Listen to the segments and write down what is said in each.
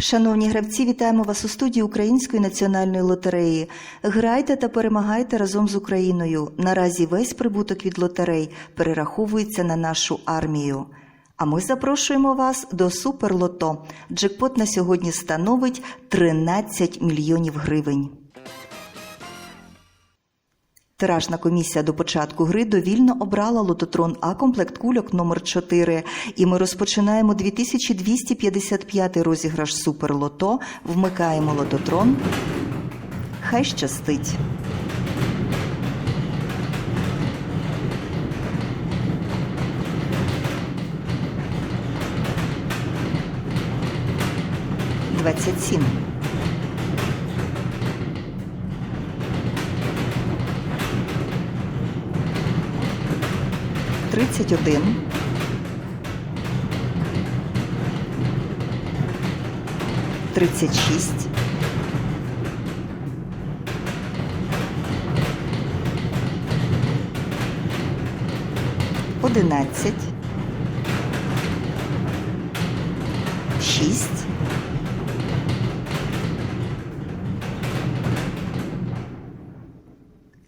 Шановні гравці, вітаємо вас у студії Української національної лотереї. Грайте та перемагайте разом з Україною. Наразі весь прибуток від лотерей перераховується на нашу армію. А ми запрошуємо вас до Суперлото. Джекпот на сьогодні становить 13 мільйонів гривень. Тиражна комісія до початку гри довільно обрала лототрон А комплект кульок номер 4 І ми розпочинаємо 2255 розіграш Суперлото. Вмикаємо лототрон. Хай щастить. Двадцять сім. Тридцять один. Тридцять шість. Одинадцять. Шість.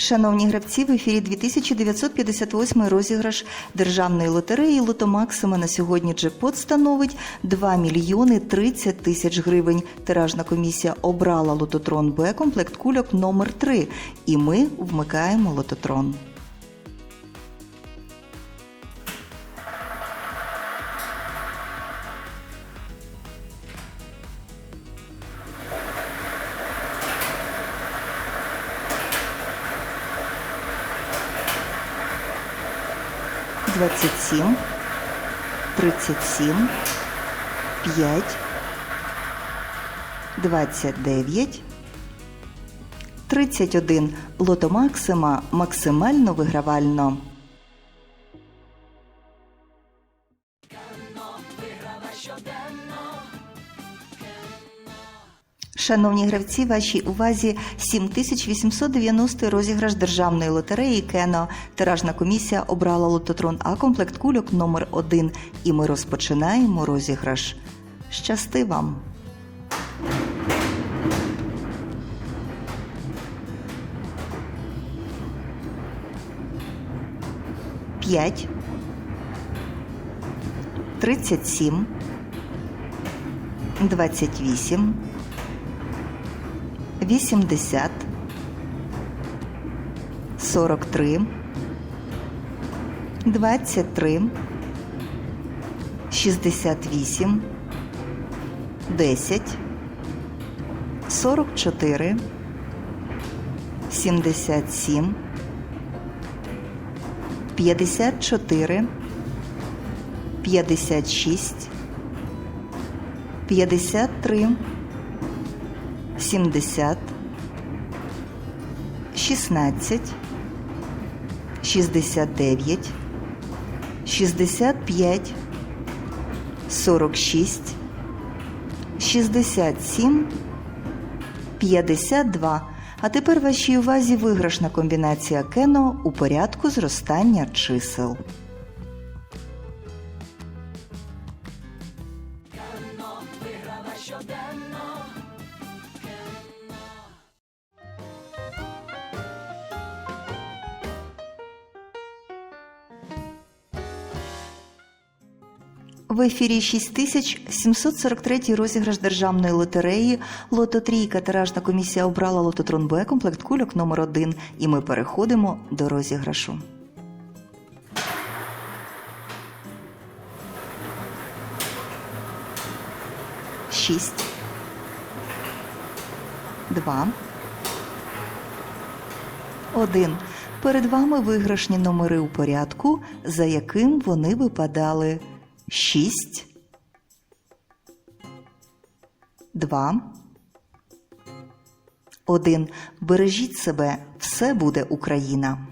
Шановні гравці, в ефірі 2958 розіграш державної лотереї Лотомаксима на сьогодні джекпот становить 2 мільйони 30 тисяч гривень. Тиражна комісія обрала лототрон Б комплект кульок номер 3 і ми вмикаємо лототрон. Двадцять сім, тридцять сім, п'ять, двадцять дев'ять, тридцять один. Лото Максима максимально вигравально. Шановні гравці, вашій увазі 7890 розіграш державної лотереї Кено. Тиражна комісія обрала лототрон А комплект кульок номер 1 І ми розпочинаємо розіграш. Щасти вам! П'ять. Тридцять сім. Двадцять вісім. 80 43 23 68 10 44 77 54 56 53 70 16 69 65 46 67 52. А тепер вашій увазі виграшна комбінація кено у порядку зростання чисел. В ефірі 6743 розіграш державної лотереї. Лото Трійка тиражна комісія обрала лототрон Б комплект кульок номер 1 І ми переходимо до розіграшу. Шість. Два. Один. Перед вами виграшні номери у порядку, за яким вони випадали. 6 2 1. Бережіть себе, все буде Україна.